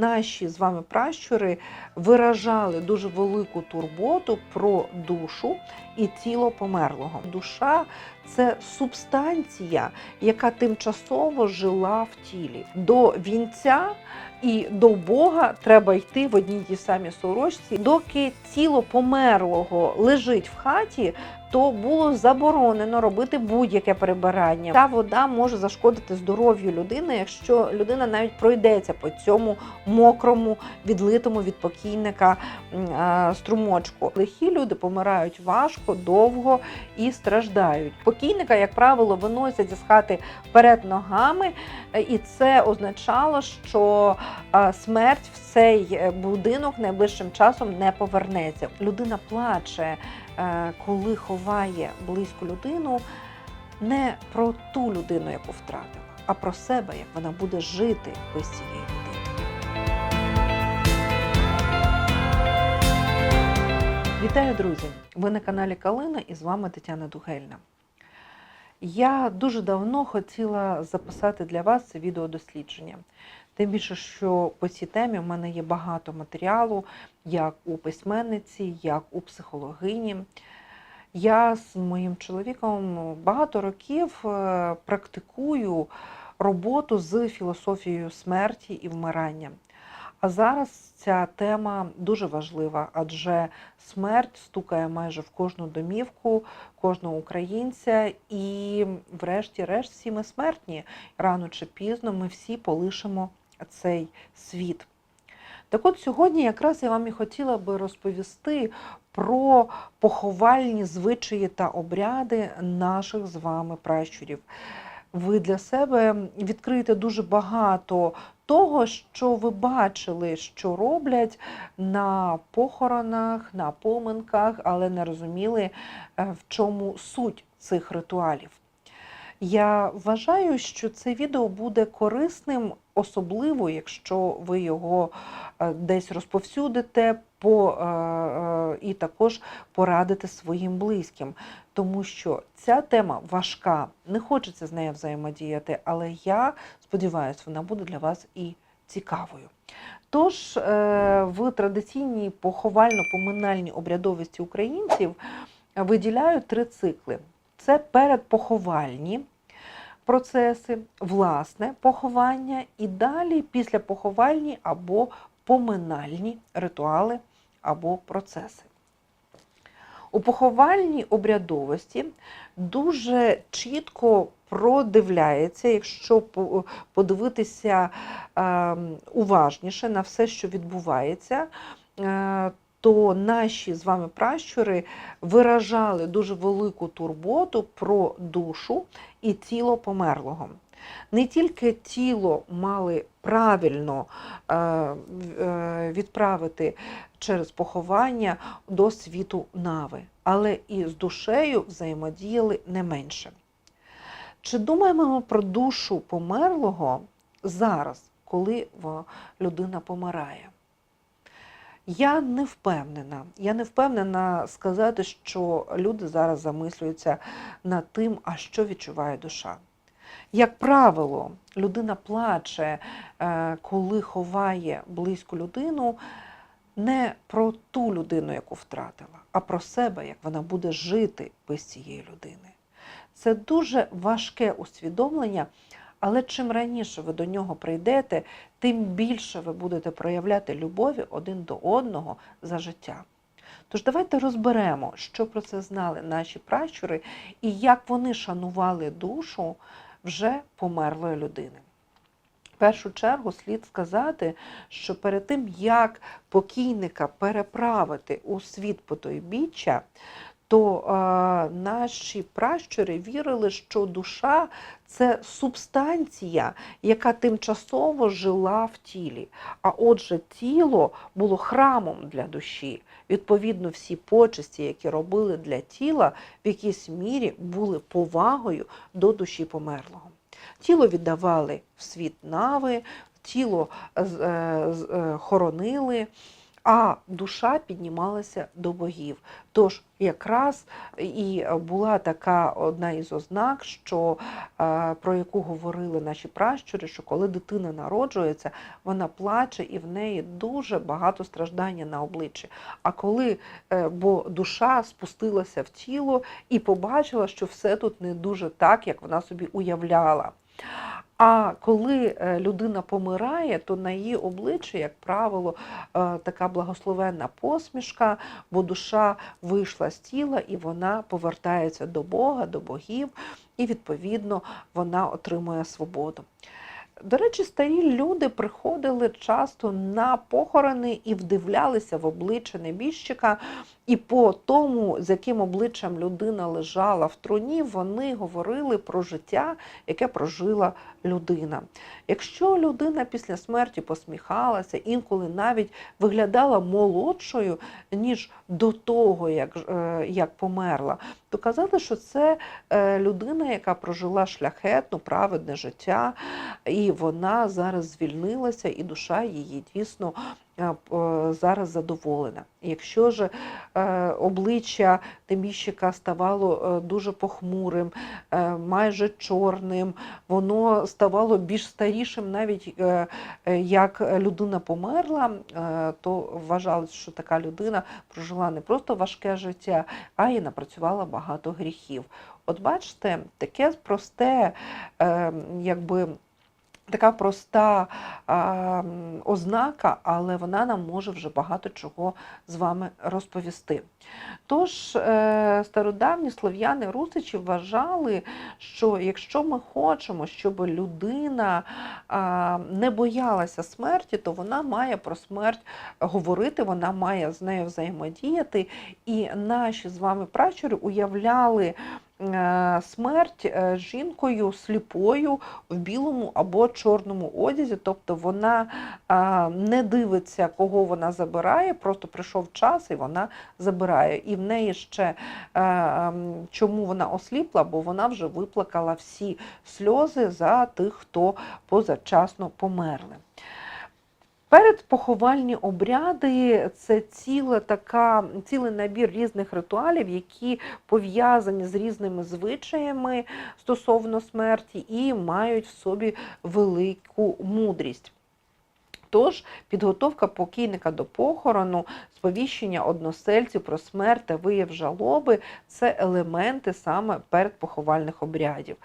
Наші з вами пращури виражали дуже велику турботу про душу і тіло померлого. Душа це субстанція, яка тимчасово жила в тілі. До вінця і до Бога треба йти в одній тій самій сорочці. Доки тіло померлого лежить в хаті, то було заборонено робити будь-яке прибирання. Та вода може зашкодити здоров'ю людини, якщо людина навіть пройдеться по цьому мокрому, відлитому від покійника струмочку. Лихі люди помирають важко, довго і страждають. Покійника, як правило, виносять з хати перед ногами, е, і це означало, що смерть в цей е, будинок найближчим часом не повернеться. Людина плаче, е, коли ховає близьку людину, не про ту людину, яку втратила, а про себе, як вона буде жити без цієї людини. Вітаю, друзі! Ви на каналі Калина і з вами Тетяна Дугельна. Я дуже давно хотіла записати для вас це відеодослідження. Тим більше, що по цій темі в мене є багато матеріалу, як у письменниці, як у психологині. Я з моїм чоловіком багато років е, практикую роботу з філософією смерті і вмирання. А зараз ця тема дуже важлива, адже смерть стукає майже в кожну домівку, кожного українця, і, врешті-решт, всі ми смертні. Рано чи пізно ми всі полишимо цей світ. Так от сьогодні якраз я вам і хотіла би розповісти про поховальні звичаї та обряди наших з вами пращурів. Ви для себе відкриєте дуже багато того, що ви бачили, що роблять на похоронах, на поминках, але не розуміли, е, в чому суть цих ритуалів. Я вважаю, що це відео буде корисним, особливо, якщо ви його е, десь розповсюдите по, е, е, і також порадите своїм близьким. Тому що ця тема важка, не хочеться з нею взаємодіяти, але я сподіваюся, вона буде для вас і цікавою. Тож, е, в традиційній поховально-поминальній обрядовості українців виділяють три цикли: це передпоховальні процеси, власне поховання і далі після поховальні або поминальні ритуали або процеси. У поховальній обрядовості дуже чітко продивляється, якщо подивитися е, уважніше на все, що відбувається, е, то наші з вами пращури виражали дуже велику турботу про душу і тіло померлого. Не тільки тіло мали правильно е, е, відправити через поховання до світу нави, але і з душею взаємодіяли не менше. Чи думаємо ми про душу померлого зараз, коли людина помирає? Я не впевнена. Я не впевнена сказати, що люди зараз замислюються над тим, а що відчуває душа. Як правило, людина плаче, е, коли ховає близьку людину, не про ту людину, яку втратила, а про себе, як вона буде жити без цієї людини. Це дуже важке усвідомлення, але чим раніше ви до нього прийдете, тим більше ви будете проявляти любові один до одного за життя. Тож давайте розберемо, що про це знали наші пращури і як вони шанували душу вже померлої людини. В першу чергу слід сказати, що перед тим, як покійника переправити у світ потойбіччя, то е, наші пращури вірили, що душа це субстанція, яка тимчасово жила в тілі. А отже, тіло було храмом для душі. Відповідно, всі почесті, які робили для тіла, в якійсь мірі були повагою до душі померлого. Тіло віддавали в світ нави, тіло е, е, е, хоронили. А душа піднімалася до богів. Тож якраз і була така одна із ознак, що е, про яку говорили наші пращури, що коли дитина народжується, вона плаче і в неї дуже багато страждання на обличчі. А коли е, бо душа спустилася в тіло і побачила, що все тут не дуже так, як вона собі уявляла. А коли е, людина помирає, то на її обличчі, як правило, е, така благословенна посмішка, бо душа вийшла з тіла і вона повертається до Бога, до богів, і відповідно вона отримує свободу. До речі, старі люди приходили часто на похорони і вдивлялися в обличчя небіжчика, і по тому, з яким обличчям людина лежала в труні, вони говорили про життя, яке прожила людина. Якщо людина після смерті посміхалася, інколи навіть виглядала молодшою, ніж до того, як, е, як померла, то казали, що це е, людина, яка прожила шляхетну, праведне життя, і вона зараз звільнилася, і душа її дійсно зараз задоволена. Якщо ж е, обличчя Тиміщика ставало е, дуже похмурим, е, майже чорним, воно ставало більш старішим, навіть е, е, як людина померла, е, то вважалось, що така людина прожила не просто важке життя, а й напрацювала багато гріхів. От бачите, таке просте, е, якби. Така проста а, ознака, але вона нам може вже багато чого з вами розповісти. Тож е, стародавні слов'яни русичі вважали, що якщо ми хочемо, щоб людина а, не боялася смерті, то вона має про смерть говорити, вона має з нею взаємодіяти. І наші з вами пращури уявляли смерть е, жінкою сліпою в білому або чорному одязі, тобто вона не дивиться, кого вона забирає, просто прийшов час і вона забирає. І в неї ще е, ем, чому вона осліпла, бо вона вже виплакала всі сльози за тих, хто позачасно померли. Передпоховальні обряди це ціла така, цілий набір різних ритуалів, які пов'язані з різними звичаями стосовно смерті і мають в собі велику мудрість. Тож підготовка покійника до похорону, сповіщення односельців про смерть та вияв жалоби це елементи саме передпоховальних обрядів.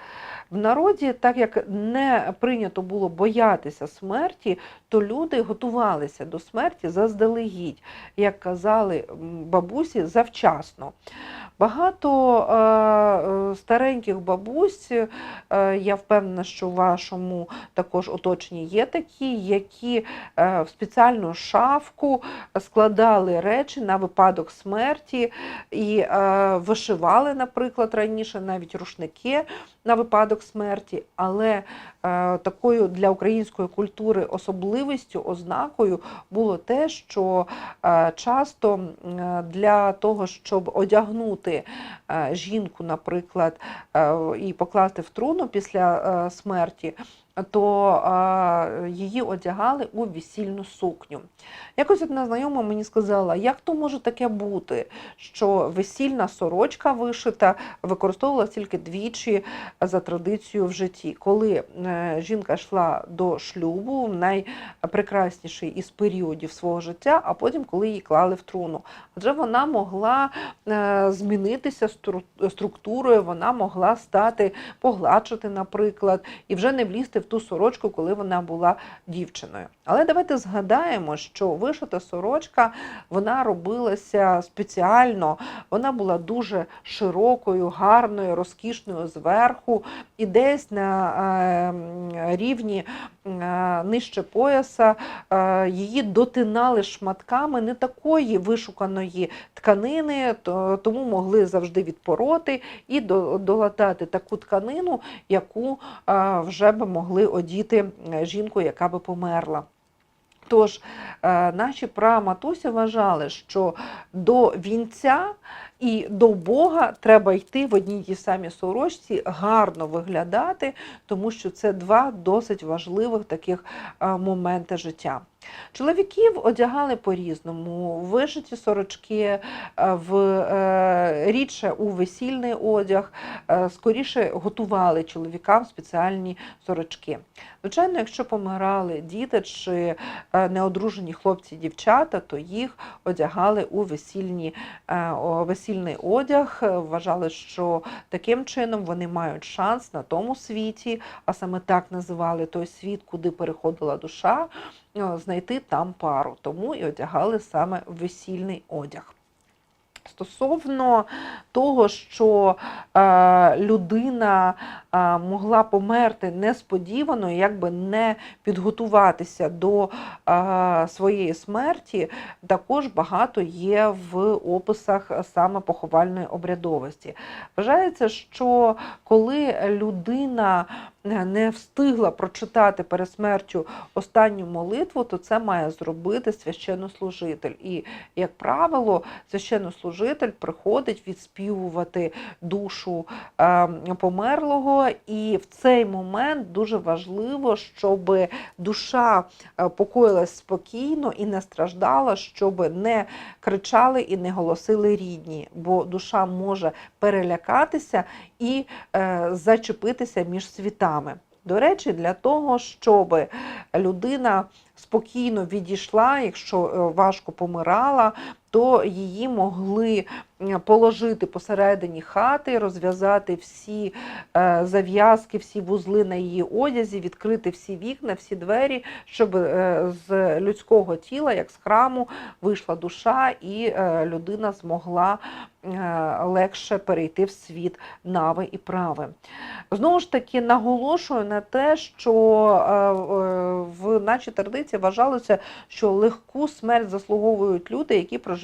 В народі, так як не прийнято було боятися смерті, то люди готувалися до смерті заздалегідь, як казали бабусі, завчасно. Багато е, е, стареньких бабусь, е, я впевнена, що в вашому також оточенні є такі, які в спеціальну шафку складали речі на випадок смерті і е, вишивали, наприклад, раніше навіть рушники на випадок смерті, але е, такою для української культури особливістю, ознакою було те, що е, часто е, для того, щоб одягнути е, жінку, наприклад, е, і покласти в труну після е, смерті, то її одягали у весільну сукню. Якось одна знайома мені сказала, як то може таке бути, що весільна сорочка вишита використовувалася тільки двічі за традицією в житті. Коли е, жінка йшла до шлюбу, в найпрекрасніший із періодів свого життя, а потім, коли її клали в труну. Адже вона могла е, змінитися структурою, вона могла стати погладшити, наприклад, і вже не влізти в ту сорочку, коли вона була дівчиною. Але давайте згадаємо, що вишита сорочка вона робилася спеціально, вона була дуже широкою, гарною, розкішною зверху, і десь на е, рівні е, нижче пояса е, її дотинали шматками не такої вишуканої тканини, тому могли завжди відпороти і долатати таку тканину, яку е, вже би могли одіти жінку, яка би померла. Тож наші праматусі вважали, що до вінця І до Бога треба йти в одній тій самій сорочці, гарно виглядати, тому що це два досить важливих таких е, моменти життя. Чоловіків одягали по-різному, вишиті сорочки, е, в е, рідше у весільний одяг, скоріше готували чоловікам спеціальні сорочки. Звичайно, якщо помирали діти чи неодружені хлопці дівчата, то їх одягали у весільні, е, о, весільний одяг. Е, Вважали, що таким чином вони мають шанс на тому світі, а саме так називали той світ, куди переходила душа, е, знайти там пару. Тому і одягали саме весільний одяг. Стосовно того, що е, людина е, могла померти несподівано, якби не підготуватися до е, своєї смерті, також багато є в описах саме поховальної обрядовості. Вважається, що коли людина е, не встигла прочитати перед смертю останню молитву, то це має зробити священнослужитель. І, як правило, священнослужитель приходить відспівувати душу е, померлого, і в цей момент дуже важливо, щоб душа е, покоїлась спокійно і не страждала, щоб не кричали і не голосили рідні, бо душа може перелякатися і е, зачепитися між світами. До речі, для того, щоб людина спокійно відійшла, якщо важко помирала, то її могли положити посередині хати, розв'язати всі е, зав'язки, всі вузли на її одязі, відкрити всі вікна, всі двері, щоб е, з людського тіла, як з храму, вийшла душа, і е, людина змогла легше перейти в світ нави і прави. Знову ж таки, наголошую на те, що в нашій традиції вважалося, що легку смерть заслуговують люди, які проживають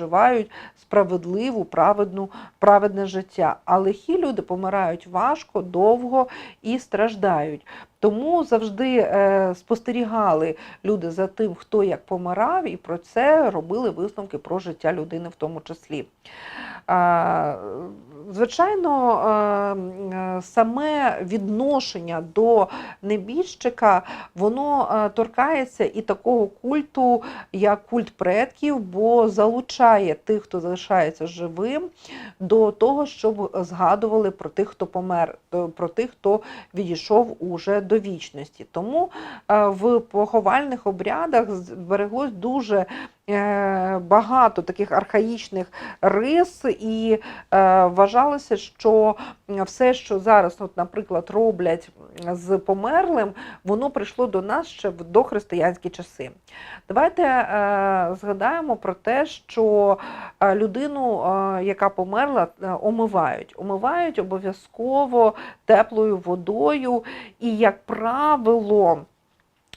справедливу, праведну, праведне життя. А лихі люди помирають важко, довго і страждають. Тому завжди е, спостерігали люди за тим, хто як помирав, і про це робили висновки про життя людини в тому числі. Звичайно, е, е, саме відношення до небіжчика, воно торкається і такого культу, як культ предків, бо залучає тих, хто залишається живим, до того, щоб згадували про тих, хто помер, про тих, хто відійшов уже до вічності. Тому е, в поховальних обрядах збереглось дуже багато таких архаїчних рис, і е, вважалося, що все, що зараз, от, наприклад, роблять з померлим, воно прийшло до нас ще в дохристиянські часи. Давайте е, згадаємо про те, що е, людину, е, яка померла, е, омивають. Омивають обов'язково теплою водою, і, як правило,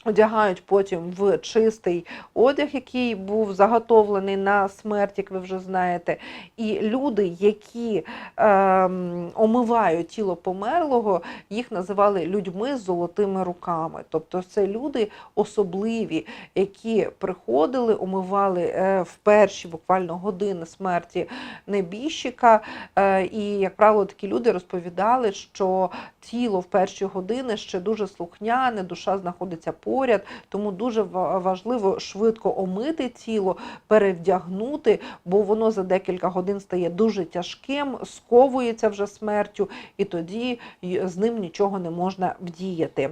Одягають потім в чистий одяг, який був заготовлений на смерть, як ви вже знаєте. І люди, які ем, омивають тіло померлого, їх називали людьми з золотими руками. Тобто це люди особливі, які приходили, омивали е, в перші буквально години смерті небіжчика. Е, і, як правило, такі люди розповідали, що тіло в перші години ще дуже слухняне, душа знаходиться поряд, тому дуже важливо швидко омити тіло, перевдягнути, бо воно за декілька годин стає дуже тяжким, сковується вже смертю, і тоді з ним нічого не можна вдіяти.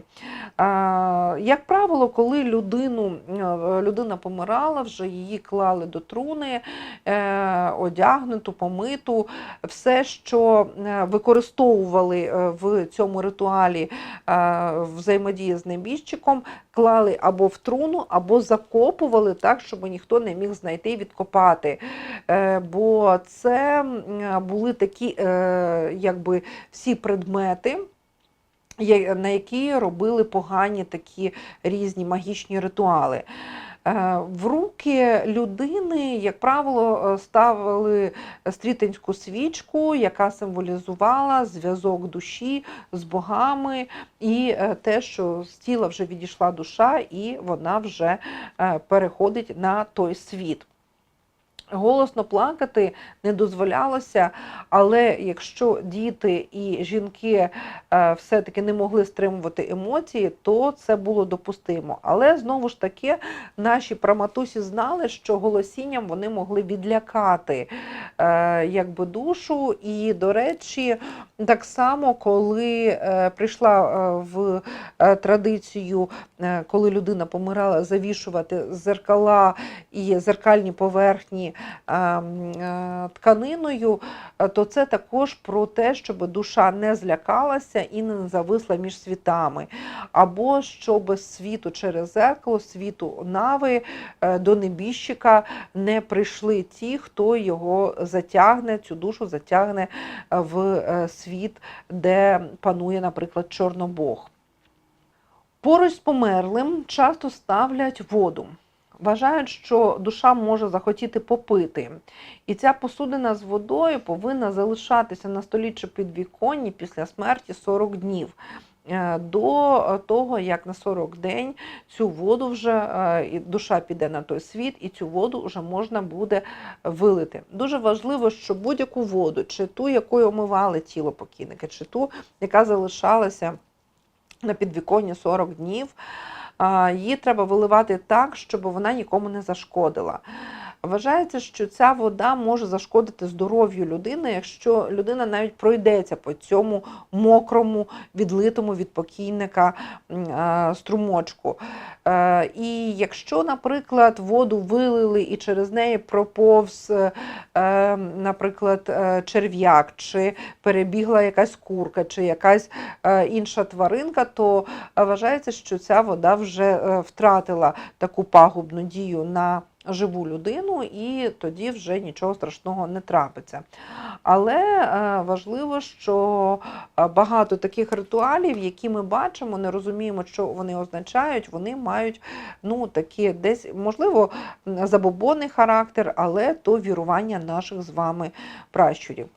Як правило, коли людину, е, людина помирала, вже її клали до труни, е, одягнуту, помиту, все, що е, використовували в цьому ритуалі взаємодії з небіжчиком, клали або в труну, або закопували так, щоб ніхто не міг знайти і відкопати. Е, Бо це були такі е, якби всі предмети. На які робили погані такі різні магічні ритуали. Е, В руки людини, як правило, е, ставили стрітинську свічку, яка символізувала зв'язок душі з богами, і е, те, що з тіла вже відійшла душа, і вона вже переходить на той світ. Голосно плакати не дозволялося, але якщо діти і жінки е, все-таки не могли стримувати емоції, то це було допустимо. Але знову ж таки наші праматусі знали, що голосінням вони могли відлякати е, якби душу. І, до речі, так само, коли е, прийшла в традицію, коли людина помирала, завішувати зеркала і зеркальні поверхні тканиною, е, то це також про те, щоб душа не злякалася і не зависла між світами, або щоб світу через зеркало, світу нави е, до небіжчика не прийшли ті, хто його затягне, цю душу затягне е, в е, світ, де панує, наприклад, Чорнобог. Поруч з померлим часто ставлять воду. Вважають, що душа може захотіти попити. І ця посудина з водою повинна залишатися на столі чи підвіконні після смерті 40 днів. Е, До того, як на 40 день цю воду вже е, душа піде на той світ, і цю воду вже можна буде вилити. Дуже важливо, що будь-яку воду, чи ту, якою омивали тіло покійника, чи ту, яка залишалася на підвіконні 40 днів, її треба виливати так, щоб вона нікому не зашкодила. Вважається, що ця вода може зашкодити здоров'ю людини, якщо людина навіть пройдеться по цьому мокрому, відлитому від покійника струмочку. Е, І якщо, наприклад, воду вилили і через неї проповз, е, е, наприклад, черв'як, чи перебігла якась курка, чи якась інша тваринка, то вважається, що ця вода вже втратила таку пагубну дію на живу людину, і тоді вже нічого страшного не трапиться. Але е, важливо, що е, багато таких ритуалів, які ми бачимо, не розуміємо, що вони означають, вони мають ну, такі десь, можливо, забобонний характер, але то вірування наших з вами пращурів.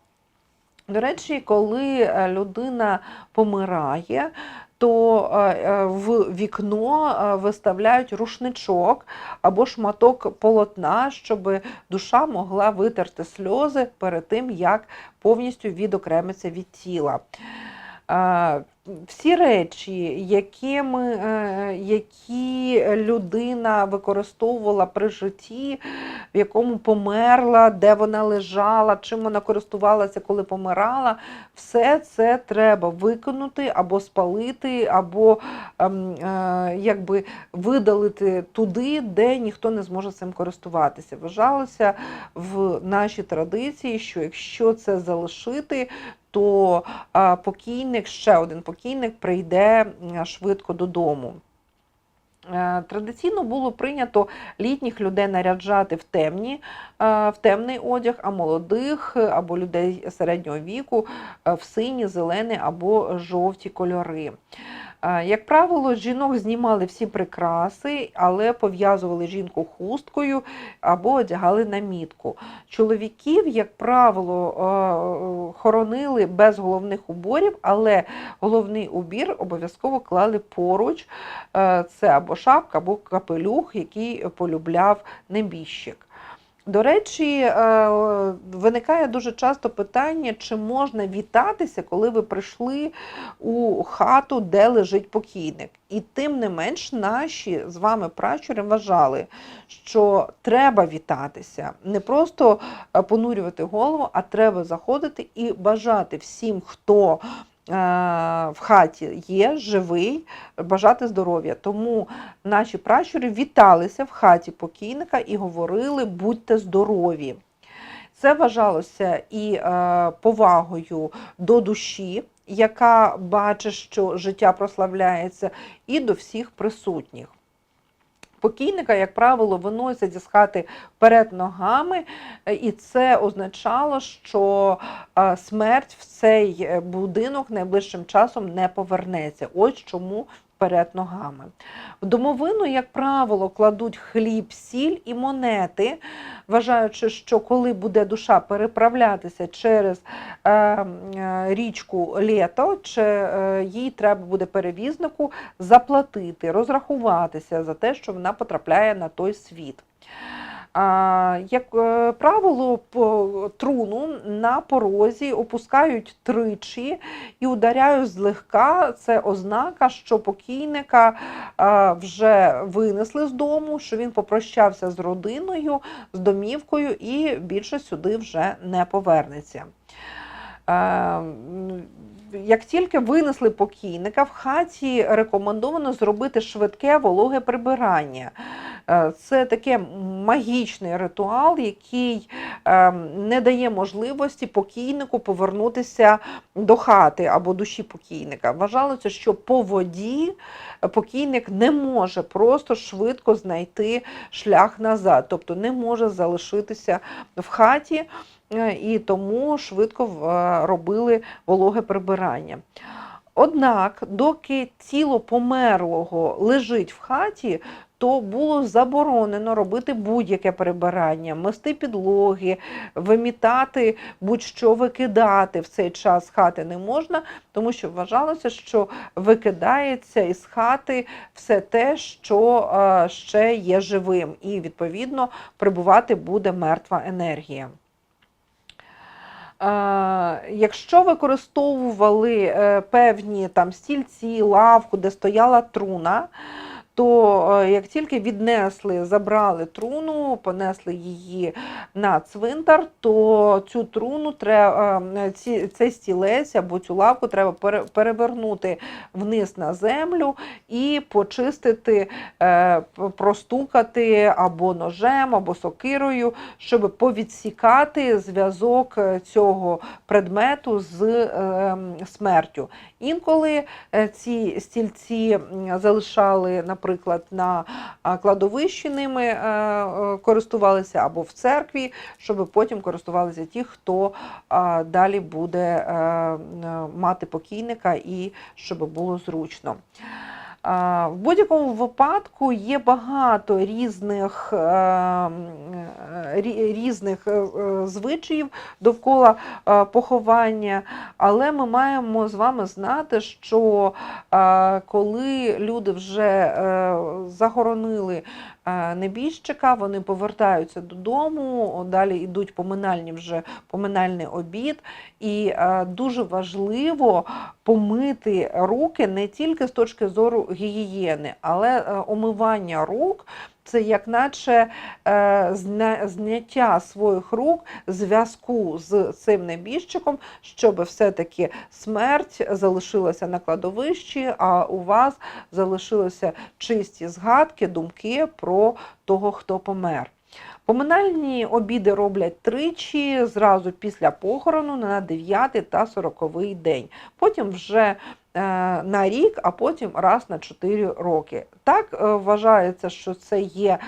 До речі, коли е, людина помирає, то в вікно виставляють рушничок або шматок полотна, щоб душа могла витерти сльози перед тим, як повністю відокремиться від тіла. Всі речі, якими, е, які людина використовувала при житті, в якому померла, де вона лежала, чим вона користувалася, коли помирала, все це треба виконати або спалити, або ем, е, якби видалити туди, де ніхто не зможе цим користуватися. Вважалося в нашій традиції, що якщо це залишити, то покійник, ще один покійник прийде швидко додому. Е, Традиційно було прийнято літніх людей наряджати в темні, е, в темний одяг, а молодих е, або людей середнього віку е, в сині, зелені або жовті кольори. Як правило, жінок знімали всі прикраси, але пов'язували жінку хусткою або одягали на мітку. Чоловіків, як правило, хоронили без головних уборів, але головний убір обов'язково клали поруч. Це або шапка, або капелюх, який полюбляв небіжчик. До речі, е, виникає дуже часто питання, чи можна вітатися, коли ви прийшли у хату, де лежить покійник. І тим не менш, наші з вами пращури вважали, що треба вітатися, не просто е, понурювати голову, а треба заходити і бажати всім, хто в хаті є, живий, бажати здоров'я. Тому наші пращури віталися в хаті покійника і говорили будьте здорові. Це вважалося і е, повагою до душі, яка бачить, що життя прославляється, і до всіх присутніх. Покійника, як правило, виносять із хати перед ногами, і це означало, що смерть в цей е, будинок найближчим часом не повернеться. Ось чому перед ногами. В домовину, як правило, кладуть хліб, сіль і монети, вважаючи, що коли буде душа переправлятися через е, е, річку літо, чи е, їй треба буде перевізнику заплатити, розрахуватися за те, що вона потрапляє на той світ. Як е, правило, по труну на порозі опускають тричі і ударяють злегка. Це ознака, що покійника вже винесли з дому, що він попрощався з родиною, з домівкою і більше сюди вже не повернеться. Як тільки винесли покійника, в хаті рекомендовано зробити швидке вологе прибирання. Е, Це таке магічний ритуал, який е, не дає можливості покійнику повернутися до хати або душі покійника. Вважалося, що по воді покійник не може просто швидко знайти шлях назад, тобто не може залишитися в хаті. Е, І тому швидко е, робили вологе прибирання. Однак, доки тіло померлого лежить в хаті, то було заборонено робити будь-яке прибирання, мести підлоги, вимітати, будь-що викидати в цей час хати не можна, тому що вважалося, що викидається із хати все те, що е, ще є живим, і відповідно прибувати буде мертва енергія. Якщо використовували е, певні там стільці, лавку, де стояла труна, то е, як тільки віднесли, забрали труну, понесли її на цвинтар, то цю труну треба цей стілець або цю лавку треба перевернути вниз на землю і почистити, е, простукати або ножем, або сокирою, щоб повідсікати зв'язок е, цього предмету з смертю. Інколи е, ці стільці залишали, наприклад, на кладовищі ними е, е, користувалися або в церкві, щоб потім користувалися ті, хто далі буде мати покійника і щоб було зручно. В будь-якому випадку є багато різних, е, е, рі- різних е, звичаїв довкола поховання, але ми маємо з вами знати, що коли люди вже захоронили небіжчика, вони повертаються додому, далі йдуть поминальні вже поминальний обід, і е, дуже важливо помити руки не тільки з точки зору гігієни, але е, омивання рук. Це як наче е, зняття своїх рук зв'язку з цим небіжчиком, щоб все-таки смерть залишилася на кладовищі, а у вас залишилися чисті згадки, думки про того, хто помер. Поминальні обіди роблять тричі зразу після похорону на 9 та 40 день. Потім вже на рік, а потім раз на 4 роки. Так е, вважається, що це є е,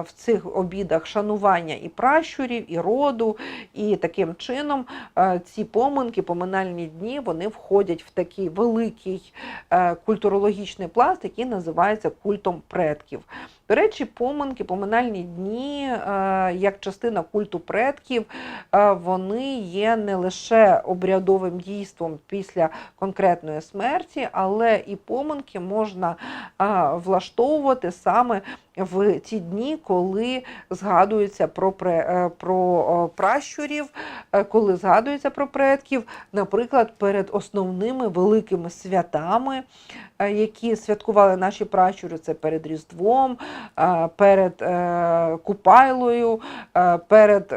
в цих обідах шанування і пращурів, і роду, і таким чином е, ці поминки, поминальні дні, вони входять в такий великий е, культурологічний пласт, який називається культом предків. До речі, поминки, поминальні дні, е, як частина культу предків, е, вони є не лише обрядовим дійством після конкретної смерті, але і поминки можна е, влаштовувати саме в ті дні, коли згадується про, е, про пращурів, е, коли згадується про предків, наприклад, перед основними великими святами, е, які святкували наші пращури, це перед Різдвом, перед Купайлою, перед.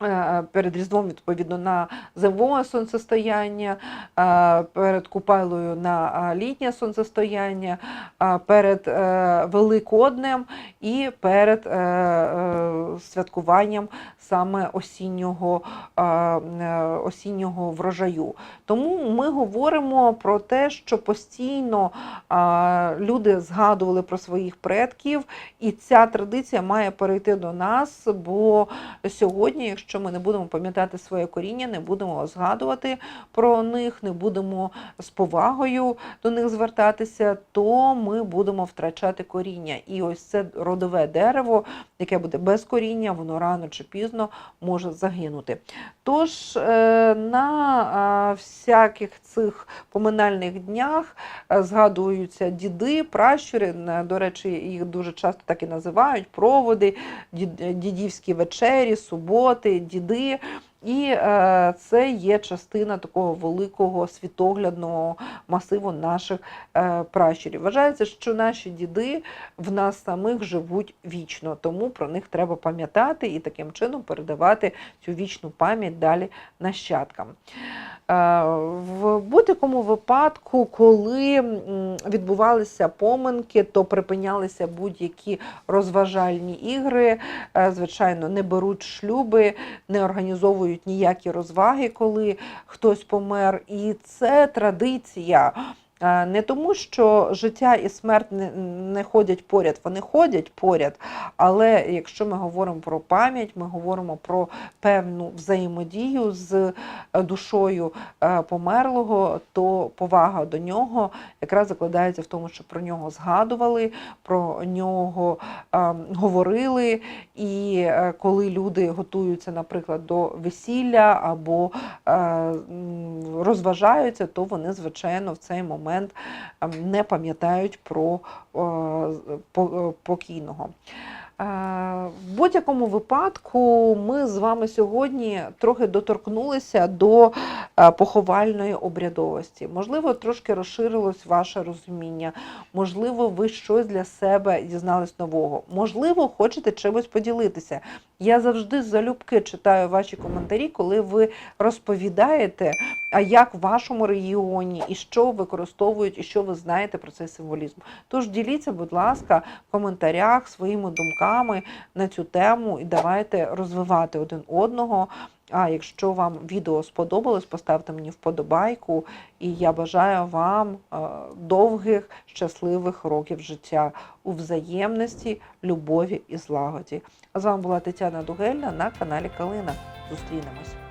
Ем, е, Перед Різдвом, відповідно, на зимове сонцестояння, е, перед Купайлою на е, літнє сонцестояння, е, перед е, Великоднем і перед е, е, святкуванням саме осіннього, е, е, осіннього врожаю. Тому ми говоримо про те, що постійно е, люди згадували про своїх предків, і ця традиція має перейти до нас, бо сьогодні, якщо якщо ми не будемо пам'ятати своє коріння, не будемо згадувати про них, не будемо з повагою до них звертатися, то ми будемо втрачати коріння. І ось це родове дерево, яке буде без коріння, воно рано чи пізно може загинути. Тож е, на всяких цих поминальних днях е, згадуються діди, пращури. До речі, їх дуже часто так і називають проводи, дідівські вечері, суботи, діди. І е, це є частина такого великого світоглядного масиву наших е, пращурів. Вважається, що наші діди в нас самих живуть вічно, тому про них треба пам'ятати і таким чином передавати цю вічну пам'ять далі нащадкам. Е, В будь-якому випадку, коли відбувалися поминки, то припинялися будь-які розважальні ігри. Звичайно, не беруть шлюби, не організовують ніякі розваги, коли хтось помер. І це традиція. Е, Не тому, що життя і смерть не, ходять поряд, вони ходять поряд. Але якщо ми говоримо про пам'ять, ми говоримо про певну взаємодію з е, душою е, померлого, то повага до нього якраз закладається в тому, що про нього згадували, про нього говорили. І коли люди готуються, наприклад, до весілля або розважаються, то вони, звичайно, в цей момент ем, не пам'ятають про е, е, покійного. Е, В будь-якому випадку ми з вами сьогодні трохи доторкнулися до поховальної обрядовості. Можливо, трошки розширилось ваше розуміння, можливо, ви щось для себе дізнались нового. Можливо, хочете чимось поділитися. Я завжди залюбки читаю ваші коментарі, коли ви розповідаєте, а як в вашому регіоні і що використовують, і що ви знаєте про цей символізм. Тож діліться, будь ласка, в коментарях своїми думками на цю тему і давайте розвивати один одного. А якщо вам відео сподобалось, поставте мені вподобайку, і я бажаю вам е, довгих щасливих років життя у взаємності, любові і злагоді. З вами була Тетяна Дугельна на каналі Калина. Зустрінемось.